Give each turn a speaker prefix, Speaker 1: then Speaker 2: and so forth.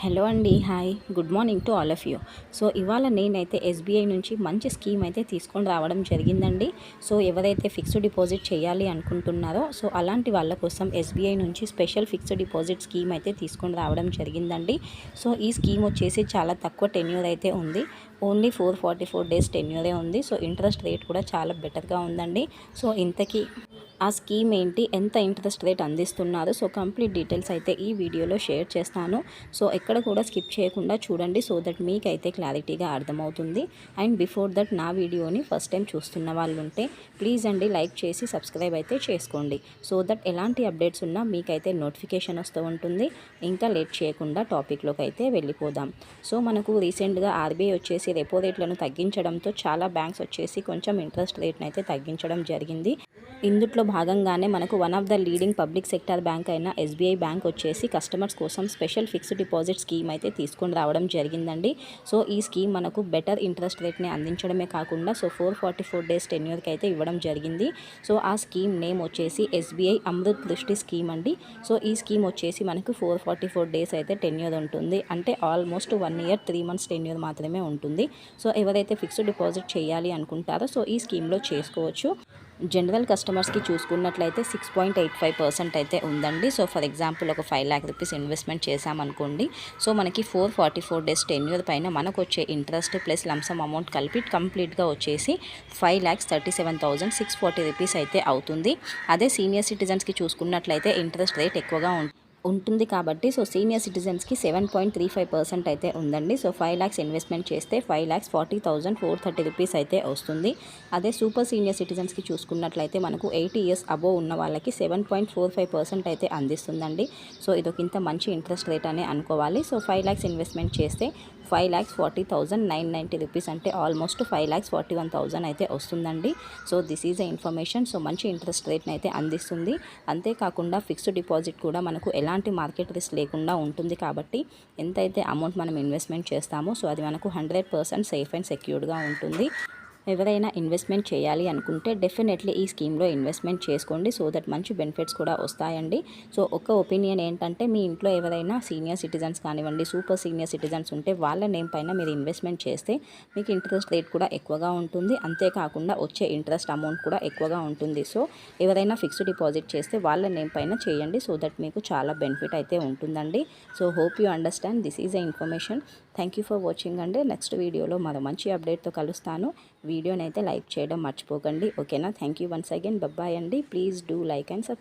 Speaker 1: Hello అండి hi. Good morning to all of you. So ఇవాళ నేనైతే ఎస్బీఐ నుంచి మంచి స్కీమ్ అయితే తీసుకొని రావడం జరిగిందండి. సో ఎవరైతే ఫిక్స్డ్ డిపాజిట్ చేయాలి అనుకుంటున్నారో సో అలాంటి వాళ్ళ కోసం ఎస్బీఐ నుంచి స్పెషల్ ఫిక్స్డ్ డిపాజిట్ స్కీమ్ అయితే తీసుకొని రావడం జరిగిందండి. సో ఈ స్కీమ్ వచ్చేసి చాలా తక్కువ టెన్యూర్ అయితే ఉంది. Only four forty four days టెన్యూరే ఉంది. సో ఇంట్రెస్ట్ రేట్ కూడా చాలా బెటర్గా ఉందండి. సో ఇంతకీ ఆ స్కీమ్ ఏంటి? ఎంత ఇంట్రెస్ట్ రేట్ అందిస్తున్నారు? సో కంప్లీట్ డీటెయిల్స్ అయితే ఈ వీడియోలో షేర్ చేస్తాను. సో ఎక్కడ కూడా స్కిప్ చేయకుండా చూడండి. సో దట్ మీకైతే క్లారిటీగా అర్థమవుతుంది. అండ్ బిఫోర్ దట్ నా వీడియోని ఫస్ట్ టైం చూస్తున్న వాళ్ళు ఉంటే ప్లీజ్ అండి లైక్ చేసి సబ్స్క్రైబ్ అయితే చేసుకోండి. సో దట్ ఎలాంటి అప్డేట్స్ ఉన్నా మీకైతే నోటిఫికేషన్ వస్తూ ఉంటుంది. ఇంకా లేట్ చేయకుండా టాపిక్లోకి అయితే వెళ్ళిపోదాం. సో మనకు రీసెంట్గా ఆర్బీఐ వచ్చేసి రెపో రేట్లను తగ్గించడంతో చాలా బ్యాంక్స్ వచ్చేసి కొంచెం ఇంట్రెస్ట్ రేట్ని అయితే తగ్గించడం జరిగింది. ఇందుట్లో భాగంగానే మనకు one of the leading public sector bank అయిన ఎస్బీఐ బ్యాంక్ వచ్చేసి కస్టమర్స్ కోసం స్పెషల్ ఫిక్స్డ్ డిపాజిట్ స్కీమ్ అయితే తీసుకొని రావడం జరిగిందండి. సో ఈ స్కీమ్ మనకు బెటర్ ఇంట్రెస్ట్ రేట్ని అందించడమే కాకుండా so four forty four days టెన్యూర్కి అయితే ఇవ్వడం జరిగింది. సో ఆ స్కీమ్ నేమ్ వచ్చేసి ఎస్బీఐ అమృత్ దృష్టి స్కీమ్ అండి. సో ఈ స్కీమ్ వచ్చేసి మనకు ఫోర్ ఫార్టీ ఫోర్ డేస్ అయితే టెన్యూర్ ఉంటుంది. అంటే almost one year three months tenure మాత్రమే ఉంటుంది. సో ఎవరైతే ఫిక్స్డ్ డిపాజిట్ చేయాలి అనుకుంటారో సో ఈ స్కీమ్లో చేసుకోవచ్చు. జనరల్ కస్టమర్స్కి చూసుకున్నట్లయితే six point eight five percent అయితే ఉందండి. సో ఫర్ ఎగ్జాంపుల్ ఒక ఫైవ్ ల్యాక్ రూపీస్ ఇన్వెస్ట్మెంట్ చేశామనుకోండి సో మనకి four forty four days tenure పైన మనకు వచ్చే ఇంట్రెస్ట్ ప్లస్ లంసమ్ అమౌంట్ కలిపి కంప్లీట్గా వచ్చేసి five lakhs thirty seven thousand six forty rupees అయితే అవుతుంది. అదే సీనియర్ సిటిజన్స్కి చూసుకున్నట్లయితే ఇంట్రెస్ట్ రేట్ ఎక్కువగా ఉంటుంది ఉంటుంది కాబట్టి so senior సిటిజన్స్కి seven point three five percent అయితే ఉందండి. సో ఫైవ్ ల్యాక్స్ ఇన్వెస్ట్మెంట్ చేస్తే five lakhs forty thousand four thirty rupees అయితే వస్తుంది. అదే సూపర్ సీనియర్ సిటిజన్స్కి చూసుకున్నట్లయితే మనకు ఎయిటీ ఇయర్స్ అబోవ్ ఉన్న వాళ్ళకి seven point four five percent అయితే అందిస్తుందండి. సో ఇదొక ఇంత మంచి ఇంట్రెస్ట్ రేట్ అనే అనుకోవాలి. సో ఫైవ్ ల్యాక్స్ ఇన్వెస్ట్మెంట్ చేస్తే five lakhs forty thousand nine ninety rupees అంటే almost five lakhs forty one thousand అయితే వస్తుందండి. So this is a information. So మంచి ఇంట్రెస్ట్ రేట్ని అయితే అందిస్తుంది. అంతేకాకుండా ఫిక్స్డ్ డిపాజిట్ కూడా మనకు ఎలాంటి మార్కెట్ రిస్క్ లేకుండా ఉంటుంది కాబట్టి ఎంతైతే అమౌంట్ మనం ఇన్వెస్ట్మెంట్ చేస్తామో సో అది మనకు హండ్రెడ్ పర్సెంట్ సేఫ్ అండ్ సెక్యూర్డ్గా ఉంటుంది. ఎవరైనా ఇన్వెస్ట్మెంట్ చేయాలి అనుకుంటే డెఫినెట్లీ ఈ స్కీమ్లో ఇన్వెస్ట్మెంట్ చేసుకోండి సో దట్ మంచి బెనిఫిట్స్ కూడా వస్తాయండి. సో ఒక ఒపీనియన్ ఏంటంటే మీ ఇంట్లో ఎవరైనా సీనియర్ సిటిజన్స్ కానివ్వండి సూపర్ సీనియర్ సిటిజన్స్ ఉంటే వాళ్ళ నేమ్ పైన మీరు ఇన్వెస్ట్మెంట్ చేస్తే మీకు ఇంట్రెస్ట్ రేట్ కూడా ఎక్కువగా ఉంటుంది. అంతేకాకుండా వచ్చే ఇంట్రెస్ట్ అమౌంట్ కూడా ఎక్కువగా ఉంటుంది. సో ఎవరైనా ఫిక్స్డ్ డిపాజిట్ చేస్తే వాళ్ళ నేమ్ పైన చేయండి సో దట్ మీకు చాలా బెనిఫిట్ అయితే ఉంటుందండి. So hope you understand. This is a information. Thank you for watching అండి. నెక్స్ట్ వీడియోలో మరో మంచి అప్డేట్తో కలుస్తాను. వీడియోనైతే లైక్ చేయడం మర్చిపోకండి. ఓకేనా? Thank you once again bye bye అండి. Please do like and subscribe